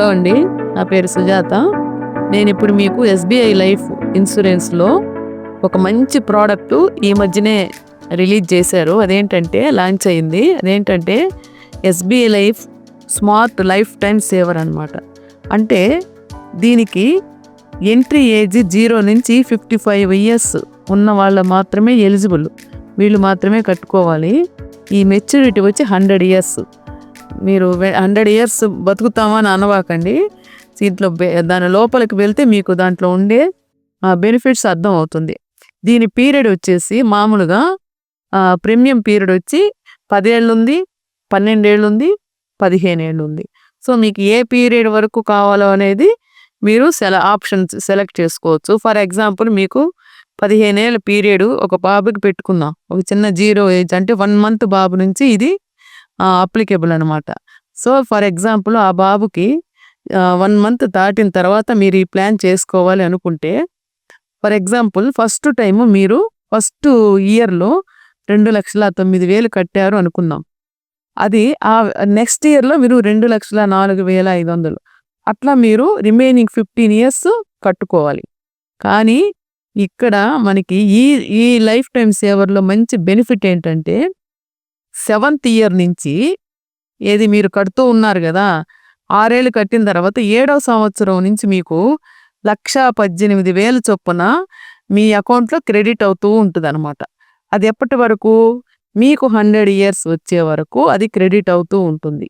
Hello అండి. నా పేరు సుజాత. నేను ఇప్పుడు మీకు ఎస్బీఐ లైఫ్ ఇన్సూరెన్స్లో ఒక మంచి ప్రోడక్ట్ ఈ మధ్యనే రిలీజ్ చేశారు. అదేంటంటే లాంచ్ అయింది. అదేంటంటే SBI life smart life time saver అనమాట అంటే దీనికి ఎంట్రీ ఏజ్ జీరో నుంచి ఫిఫ్టీ ఫైవ్ ఇయర్స్ ఉన్న వాళ్ళ మాత్రమే ఎలిజిబుల్. వీళ్ళు మాత్రమే కట్టుకోవాలి. ఈ మెచ్యూరిటీ వచ్చి హండ్రెడ్ ఇయర్స్. మీరు హండ్రెడ్ ఇయర్స్ బతుకుతామని అనవాకండి. దీంట్లో దాని లోపలికి వెళ్తే మీకు దాంట్లో ఉండే బెనిఫిట్స్ అర్థం అవుతుంది. దీని పీరియడ్ వచ్చేసి మామూలుగా ప్రీమియం పీరియడ్ వచ్చి పదేళ్ళు ఉంది పన్నెండేళ్ళు ఉంది పదిహేను ఏళ్ళు ఉంది సో మీకు ఏ పీరియడ్ వరకు కావాలో అనేది మీరు సెల ఆప్షన్స్ సెలెక్ట్ చేసుకోవచ్చు. ఫర్ ఎగ్జాంపుల్ మీకు పదిహేనేళ్ళ పీరియడ్ ఒక బాబుకి పెట్టుకుందాం. ఒక చిన్న జీరో ఏజ్ అంటే వన్ మంత్ బాబు నుంచి ఇది అప్లికేబుల్ అనమాట సో ఫర్ ఎగ్జాంపుల్ ఆ బాబుకి వన్ మంత్ దాటిన తర్వాత మీరు ఈ ప్లాన్ చేసుకోవాలి అనుకుంటే ఫర్ ఎగ్జాంపుల్ ఫస్ట్ టైం మీరు ఫస్ట్ ఇయర్లో రెండు లక్షల తొమ్మిది వేలు కట్టారు అనుకుందాం. అది ఆ నెక్స్ట్ ఇయర్లో మీరు రెండు లక్షల నాలుగు వేల ఐదు వందలు. అట్లా మీరు రిమైనింగ్ ఫిఫ్టీన్ ఇయర్స్ కట్టుకోవాలి. కానీ ఇక్కడ మనకి ఈ ఈ లైఫ్ టైం సేవర్లో మంచి బెనిఫిట్ ఏంటంటే సెవెంత్ ఇయర్ నుంచి ఏది మీరు కడుతూ ఉన్నారు కదా ఆరేళ్ళు కట్టిన తర్వాత ఏడవ సంవత్సరం నుంచి మీకు లక్షా పద్దెనిమిది వేలు చొప్పున మీ అకౌంట్లో క్రెడిట్ అవుతూ ఉంటుంది అనమాట అది ఎప్పటి వరకు? మీకు హండ్రెడ్ ఇయర్స్ వచ్చే వరకు అది క్రెడిట్ అవుతూ ఉంటుంది.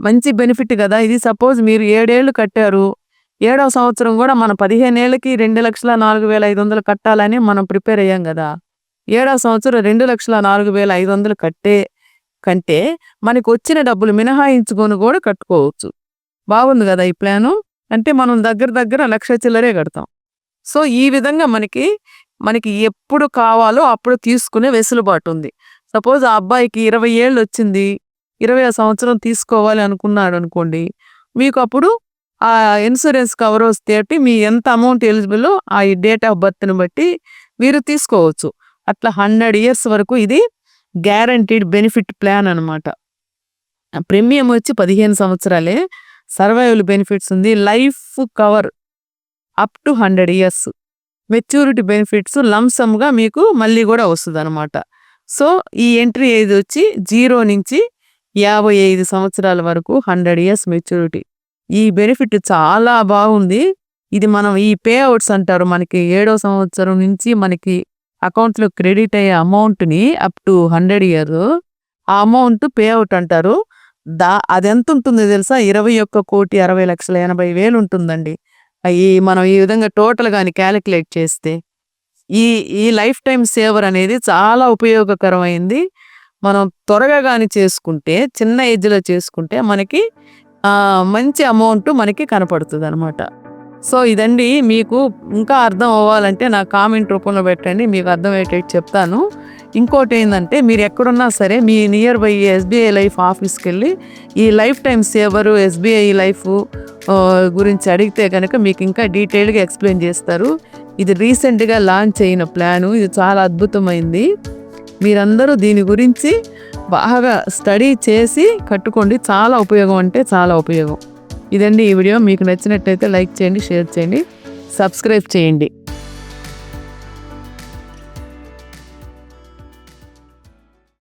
మంచి బెనిఫిట్ కదా ఇది సపోజ్ మీరు ఏడేళ్ళు కట్టారు ఏడవ సంవత్సరం కూడా మన పదిహేను ఏళ్ళకి రెండు లక్షల నాలుగు వేల ఐదు వందలు కట్టాలని మనం ప్రిపేర్ అయ్యాం కదా. ఏడవ సంవత్సరం రెండు లక్షల నాలుగు వేల ఐదు వందలు కట్టే కంటే మనకు వచ్చిన డబ్బులు మినహాయించుకొని కూడా కట్టుకోవచ్చు. బాగుంది కదా ఈ ప్లాను? అంటే మనం దగ్గర దగ్గర లక్ష చిల్లరే కడతాం. సో ఈ విధంగా మనకి మనకి ఎప్పుడు కావాలో అప్పుడు తీసుకునే వెసులుబాటు ఉంది. సపోజ్ ఆ అబ్బాయికి ఇరవై ఏళ్ళు వచ్చింది ఇరవై సంవత్సరం తీసుకోవాలి అనుకున్నాడు అనుకోండి మీకు అప్పుడు ఆ ఇన్సూరెన్స్ కవర్ వస్తే మీ ఎంత అమౌంట్ ఎలిజిబుల్ ఆ డేట్ ఆఫ్ బర్త్ని బట్టి మీరు తీసుకోవచ్చు. అట్లా హండ్రెడ్ ఇయర్స్ వరకు ఇది గ్యారంటీడ్ బెనిఫిట్ ప్లాన్ అనమాట ప్రీమియం వచ్చి పదిహేను సంవత్సరాలే సర్వైవల్ బెనిఫిట్స్ ఉంది life cover up to hundred years. Maturity benefits లంసమ్గా మీకు మళ్ళీ కూడా వస్తుంది అనమాట సో ఈ ఎంట్రీ ఏది వచ్చి జీరో నుంచి యాభై ఐదు సంవత్సరాల వరకు హండ్రెడ్ ఇయర్స్ మెచ్యూరిటీ. ఈ బెనిఫిట్ చాలా బాగుంది. ఇది మనం ఈ పే అవుట్స్ అంటారు మనకి ఏడో సంవత్సరం నుంచి మనకి అకౌంట్లో క్రెడిట్ అయ్యే అమౌంట్ని అప్ టు హండ్రెడ్ ఇయర్ ఆ అమౌంట్ పే అవుట్ అంటారు. దా అది ఎంత ఉంటుంది తెలుసా? ఇరవై ఒక్క కోటి అరవై లక్షల ఎనభై వేలు ఉంటుందండి. ఈ మనం ఈ విధంగా టోటల్ కానీ క్యాలిక్యులేట్ చేస్తే. ఈ ఈ లైఫ్ టైం సేవర్ అనేది చాలా ఉపయోగకరమైంది. మనం త్వరగా కానీ చేసుకుంటే చిన్న ఏజ్లో చేసుకుంటే మనకి మంచి అమౌంట్ మనకి కనపడుతుంది అనమాట సో ఇదండి మీకు ఇంకా అర్థం అవ్వాలంటే నా కామెంట్ రూపంలో పెట్టండి మీకు అర్థమయ్యేటట్టు చెప్తాను. ఇంకోటి ఏంటంటే మీరు ఎక్కడున్నా సరే మీ నియర్ బై ఎస్బీఐ లైఫ్ ఆఫీస్కి వెళ్ళి ఈ life time saver SBI life గురించి అడిగితే కనుక మీకు ఇంకా డీటెయిల్గా ఎక్స్ప్లెయిన్ చేస్తారు. ఇది రీసెంట్గా లాంచ్ అయిన ప్లాను ఇది చాలా అద్భుతమైంది. మీరందరూ దీని గురించి బాగా స్టడీ చేసి కట్టుకోండి. చాలా ఉపయోగం అంటే చాలా ఉపయోగం. ఇదండి ఈ వీడియో. మీకు నచ్చినట్టయితే లైక్ చేయండి షేర్ చేయండి సబ్స్క్రైబ్ చేయండి.